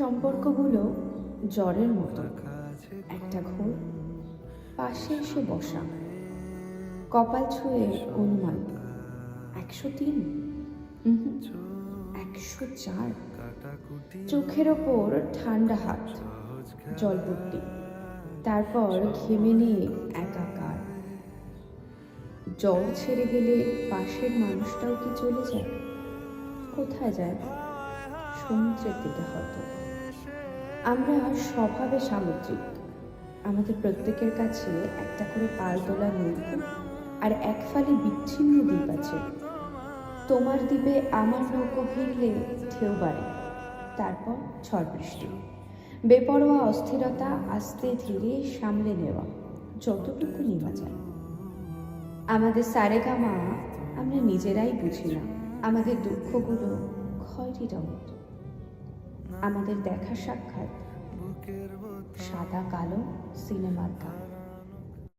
সম্পর্কগুলো জ্বরের মতো। একটা ঘোর, পাশে এসে বসা। কপাল ছুঁয়ে অনুমান। একশো তিন? একশো চার? চোখের ওপর ঠান্ডা হাত জলপট্টি তারপর ঘেমে নিয়ে একাকার। জল ছেড়ে গেলে পাশের মানুষটাও কি চলে যায়? কোথায় যায়? সমুদ্রের দিকে হয়তো। আমরা স্বভাবে সামুদ্রিক। আমাদের প্রত্যেকের কাছে একটা করে পাল তোলা নৌকো আর এক ফালে বিচ্ছিন্ন দ্বীপ আছে। তোমার দ্বীপে আমার নৌকো ভিড়লে ঢেউ বাড়ে, তারপর ঝড় বৃষ্টি। বেপরোয়া অস্থিরতা আস্তে ধীরে সামলে নেওয়া যতটুকু নেওয়া যায়। আমাদের সারেগামা আমরা নিজেরাই বুঝি না। আমাদের দুঃখগুলো খয়রিটা মতো আমাদের দেখা সাক্ষাৎ। সাদা কালো সিনেমার গান